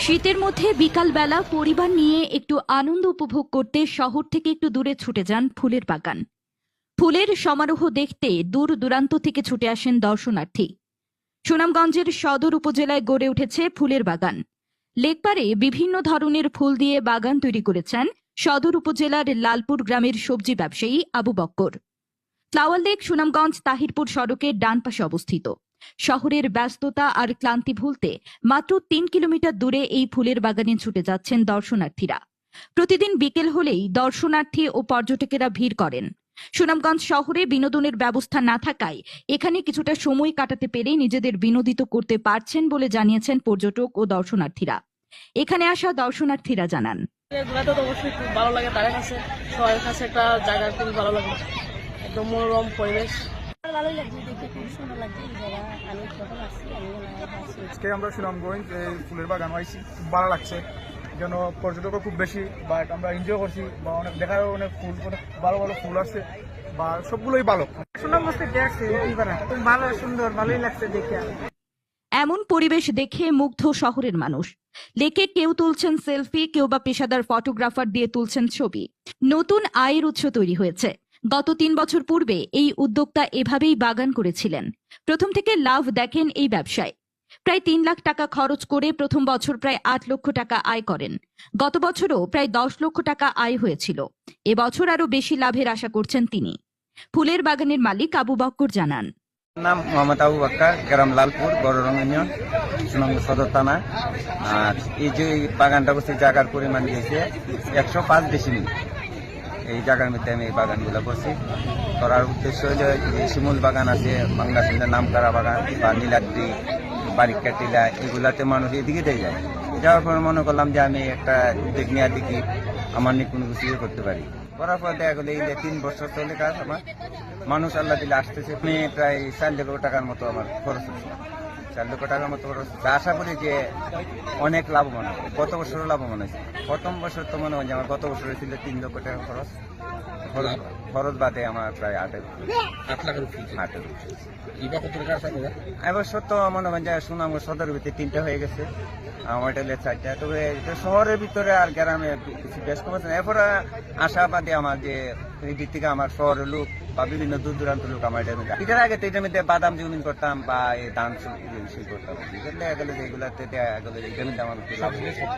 শীতের মধ্যে বিকালবেলা পরিবার নিয়ে একটু আনন্দ উপভোগ করতে শহর থেকে একটু দূরে ছুটে যান ফুলের বাগান। ফুলের সমারোহ দেখতে দূর দূরান্ত থেকে ছুটে আসেন দর্শনার্থী। সুনামগঞ্জের সদর উপজেলায় গড়ে উঠেছে ফুলের বাগান। লেকপারে বিভিন্ন ধরনের ফুল দিয়ে বাগান তৈরি করেছেন সদর উপজেলার লালপুর গ্রামের সবজি ব্যবসায়ী আবু বক্কর। ফ্লাওয়ার লেক সুনামগঞ্জ তাহিরপুর সড়কের ডান পাশে অবস্থিত। শহরের ব্যস্ততা আর ক্লান্তি ভুলতে মাত্র তিন কিলোমিটার দূরে এই ফুলের বাগানে ছুটে যাচ্ছেন দর্শনার্থীরা। প্রতিদিন বিকেল হলেই দর্শনার্থী ও পর্যটকেরা ভিড় করেন। সুনামগঞ্জ শহরে বিনোদনের ব্যবস্থা না থাকায় এখানে কিছুটা সময় কাটাতে পেরে নিজেদের বিনোদিত করতে পারছেন বলে জানিয়েছেন পর্যটক ও দর্শনার্থীরা। এখানে আসা দর্শনার্থীরা জানান। ঘোরাতে তো অবশ্যই খুব ভালো লাগে, তাদের কাছে সবার কাছে একটা জায়গা খুবই ভালো লাগে। একদম মনোরম পরিবেশ। ভালোই লাগছে দেখে খুব সুন্দর লাগছে। এই আমি যখন আসছি আমি আজকে আমরা সুনামগঞ্জ এই ফুলের বাগান আইছি ভালো লাগছে। যেন পর্যটকও খুব বেশি বা আমরা এনজয় করছি বা অনেক দেখারও অনেক ফুল অনেক ভালো ভালো ফুল আছে বা সবগুলোই ভালো। সুনামগঞ্জে ভালো সুন্দর ভালোই লাগছে দেখে এমন পরিবেশ দেখে মুগ্ধ শহরের মানুষ। লেকে কেউ তুলছেন সেলফি কেউ বা পেশাদার ফটোগ্রাফার দিয়ে তুলছেন ছবি। নতুন আয়ের উৎস তৈরি হয়েছে। গত তিন বছর পূর্বে এই উদ্যোক্তা এভাবেই বাগান করেছিলেন। প্রথম থেকে লাভ দেখেন এই ব্যবসায়। প্রায় তিন লাখ টাকা খরচ করে প্রথম বছর প্রায় আট লক্ষ টাকা আয় করেন। গত বছরও প্রায় দশ লক্ষ টাকা আয় হয়েছিল। এবছর আরও বেশি লাভের আশা করছেন তিনি। ফুলের বাগানের মালিক আবু বক্কর জানান। নাম মোহাম্মদ আবু গ্রাম লালপুর সদর থানা। আর এই যে বাগানটা বসে পরিমাণ দিয়েছে একশো পাঁচ ডিসিমিল এই জায়গার মধ্যে আমি এই বাগানগুলো করছি। করার উদ্দেশ্য হলো শিমুল বাগান আছে বাংলাদেশের নামকারা বাগান বা নীলাদ্রি বারিকা টিলা, এগুলাতে মানুষ এদিকে যায়। যাওয়ার পরে মনে করলাম যে আমি একটা উদ্যোগ নেওয়ার দিকে আমার নিয়ে কোনো কিছু ইয়ে করতে পারি। করার পর দেখা গেলো, এই যে তিন বছর চলে কাজ আমার। মানুষ আল্লাহ দিলে আসতেছে প্রায় চার লক্ষ টাকার মতো আমার খরচ হচ্ছে। চার লক্ষ টাকার মতো খরচ আশা করি যে অনেক লাভবান হবে গত বছরও লাভবান হয়েছে প্রথম বছর তো মনে হয় আমার গত বছরে ছিল তিন লক্ষ টাকা খরচ খরচ- বাদে। আমার প্রায় আটের আট লাখের আটের এবছর তো মনে হয় যে সুনাম সদরের ভিতরে তিনটা হয়ে গেছে। আমার এটা চারটা। তবে এটা শহরের ভিতরে আর গ্রামে কিছু বেশ কম আছে এরপরে আশাবাদী আমার যে থেকে আমার শহরের লোক বা বিভিন্ন দূর দূরান্ত লোক আমার এটা মধ্যে এটার আগে তো এটার মধ্যে বাদাম জমিন করতাম বা এই ধান করতাম। এগুলো দেখা গেলো যে এগুলাতে দেখা গেলো যে এটার মধ্যে আমার।